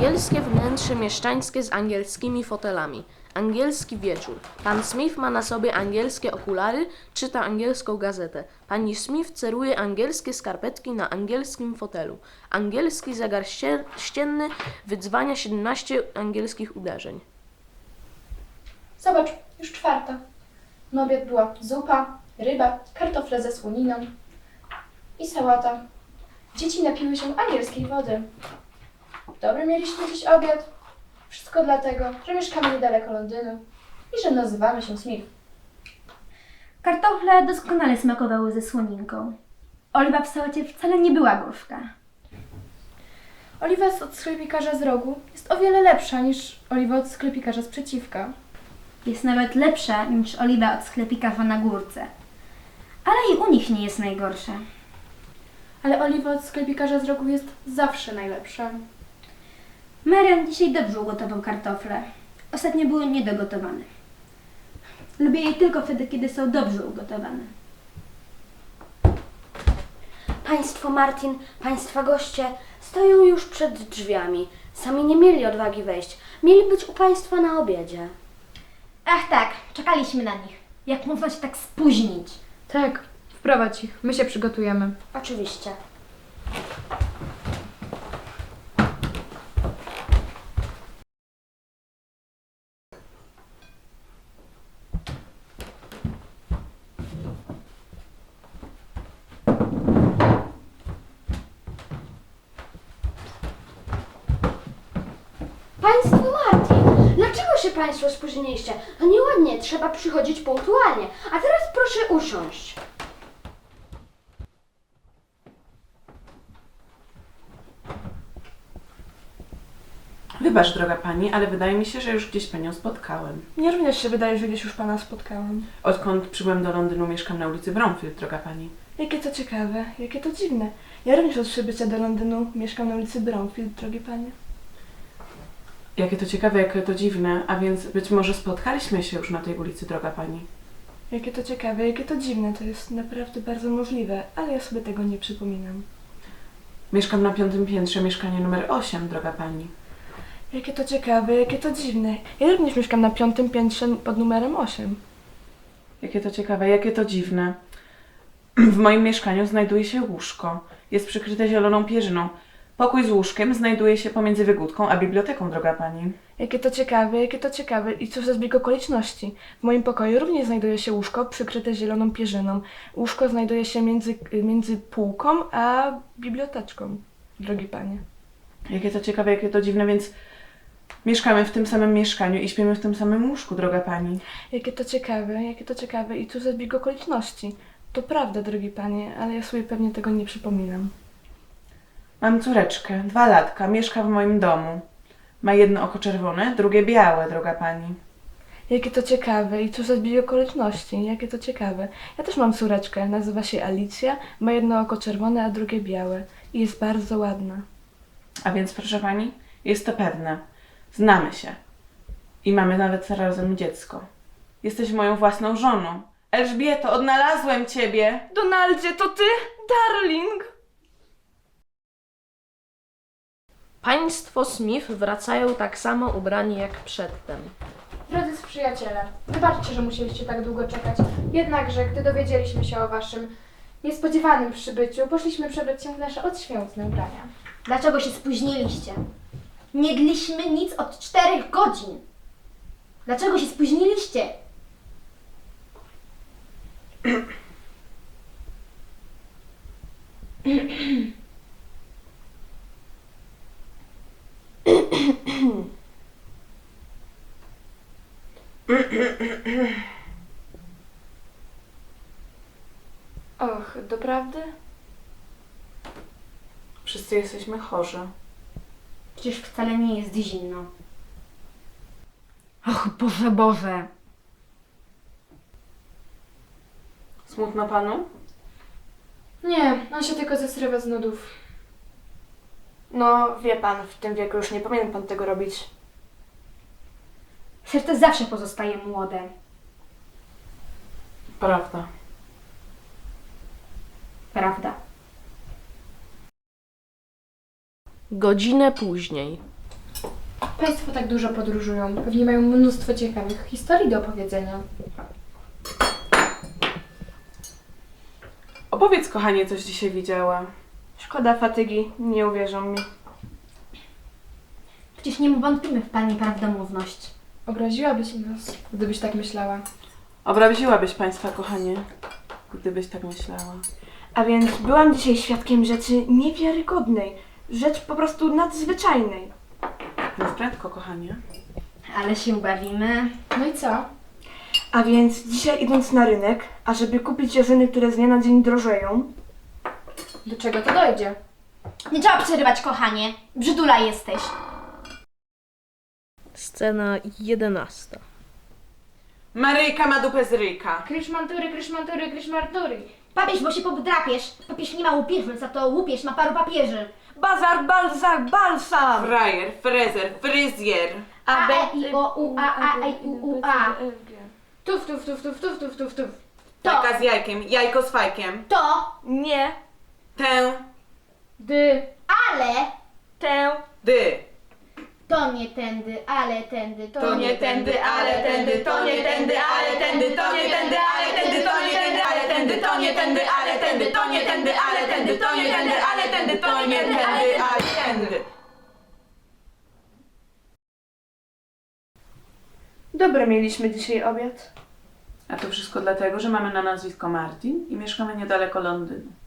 Angielskie wnętrze mieszczańskie z angielskimi fotelami. Angielski wieczór. Pan Smith ma na sobie angielskie okulary, czyta angielską gazetę. Pani Smith ceruje angielskie skarpetki na angielskim fotelu. Angielski zegar ście- ścienny wydzwania 17 angielskich uderzeń. Zobacz, już czwarta. Na obiad była zupa, ryba, kartofle ze słoniną i sałata. Dzieci napiły się angielskiej wody. Dobry mieliśmy dziś obiad. Wszystko dlatego, że mieszkamy niedaleko Londynu i że nazywamy się Smith. Kartofle doskonale smakowały ze słoninką. Oliwa w sałacie wcale nie była gorzka. Oliwa z od sklepikarza z rogu jest o wiele lepsza niż oliwa od sklepikarza z przeciwka. Jest nawet lepsza niż oliwa od sklepikarza na górce. Ale i u nich nie jest najgorsza. Ale oliwa od sklepikarza z rogu jest zawsze najlepsza. Marian dzisiaj dobrze ugotował kartofle. Ostatnio były niedogotowane. Lubię je tylko wtedy, kiedy są dobrze ugotowane. Państwo Martin, państwa goście stoją już przed drzwiami. Sami nie mieli odwagi wejść. Mieli być u państwa na obiedzie. Ach tak, czekaliśmy na nich. Jak można się tak spóźnić? Tak, wprowadź ich. My się przygotujemy. Oczywiście. Państwo Martin, dlaczego się Państwo spóźniliście? To nieładnie, trzeba przychodzić punktualnie. A teraz proszę usiąść. Wybacz, droga pani, ale wydaje mi się, że już gdzieś panią spotkałem. Mnie również się wydaje, że gdzieś już pana spotkałam. Odkąd przybyłem do Londynu, mieszkam na ulicy Bromfield, droga pani. Jakie to ciekawe, jakie to dziwne. Ja również od przybycia do Londynu mieszkam na ulicy Bromfield, drogie panie. Jakie to ciekawe, jakie to dziwne, a więc być może spotkaliśmy się już na tej ulicy, droga pani. Jakie to ciekawe, jakie to dziwne, to jest naprawdę bardzo możliwe, ale ja sobie tego nie przypominam. Mieszkam na piątym piętrze, mieszkanie numer 8, droga pani. Jakie to ciekawe, jakie to dziwne. Ja również mieszkam na piątym piętrze pod numerem 8. Jakie to ciekawe, jakie to dziwne. W moim mieszkaniu znajduje się łóżko. Jest przykryte zieloną pierzyną. Pokój z łóżkiem znajduje się pomiędzy wygódką a biblioteką, droga pani. Jakie to ciekawe, jakie to ciekawe i cóż za zbieg okoliczności. W moim pokoju również znajduje się łóżko przykryte zieloną pierzyną. Łóżko znajduje się między, między półką a biblioteczką, drogi panie. Jakie to ciekawe, jakie to dziwne, więc mieszkamy w tym samym mieszkaniu i śpimy w tym samym łóżku, droga pani. Jakie to ciekawe, jakie to ciekawe i cóż za zbieg okoliczności. To prawda, drogi panie, ale ja sobie pewnie tego nie przypominam. Mam córeczkę, dwa latka, mieszka w moim domu. Ma jedno oko czerwone, drugie białe, droga pani. Jakie to ciekawe i cóż za zbieg okoliczności, jakie to ciekawe. Ja też mam córeczkę, nazywa się Alicja, ma jedno oko czerwone, a drugie białe i jest bardzo ładna. A więc, proszę pani, jest to pewne. Znamy się. I mamy nawet zarazem dziecko. Jesteś moją własną żoną. Elżbieto, odnalazłem ciebie! Donaldzie, to ty? Darling! Państwo Smith wracają tak samo ubrani jak przedtem. Drodzy przyjaciele, wybaczcie, że musieliście tak długo czekać. Jednakże, gdy dowiedzieliśmy się o waszym niespodziewanym przybyciu, poszliśmy przebrać się w nasze odświętne ubrania. Dlaczego się spóźniliście? Nie jedliśmy nic od czterech godzin. Dlaczego się spóźniliście? Och, doprawdy? Wszyscy jesteśmy chorzy. Przecież wcale nie jest zimno. Och, Boże, Boże. Smutno panu? Nie, on się tylko zesrywa z nudów. No, wie pan, w tym wieku już nie powinien pan tego robić. Serce zawsze pozostaje młode. Prawda. Prawda. Godzinę później. Państwo tak dużo podróżują. Pewnie mają mnóstwo ciekawych historii do opowiedzenia. Opowiedz, kochanie, coś dzisiaj widziała. Szkoda fatygi, nie uwierzą mi. Przecież nie wątpimy w pani prawdomówność. Obraziłabyś nas, gdybyś tak myślała. Obraziłabyś państwa, kochanie, gdybyś tak myślała. A więc byłam dzisiaj świadkiem rzeczy niewiarygodnej. Rzecz po prostu nadzwyczajnej. Mów prędko, kochanie. Ale się bawimy. No i co? A więc dzisiaj idąc na rynek, ażeby kupić jarzyny, które z dnia na dzień drożeją, Do czego to dojdzie? Nie trzeba przerywać, kochanie. Brzydula jesteś. Scena jedenasta. Maryjka ma dupę z ryjka. Kryszmantury, kryszmantury, kryszmartury. Papież, bo się podrapiesz. Papież nie ma łupieży, za to łupież ma paru papieży. bazar, balzak, balsam! Frajer, frezer, fryzjer. A, E, I, O, U, A, A, E, I, U, U, A. Tuf, tuf, tuf, tuf, tuf, tuf, tuf, tuf. To, Jajka z jajkiem, jajko z fajkiem. to, Nie, Tę, Dy. ale, tę, dy. To nie tędy, ale tędy, to, To nie tędy, ale tędy, to nie tędy, ale tędy, to nie tędy, ale tędy, to nie tędy, ale tędy, to nie tędy, ale tędy, to nie tędy, ale tędy, to nie tędy, ale tędy, to nie tędy, ale tędy. Dobre mieliśmy dzisiaj obiad. A to wszystko dlatego, że mamy na nazwisko Martin i mieszkamy niedaleko Londynu.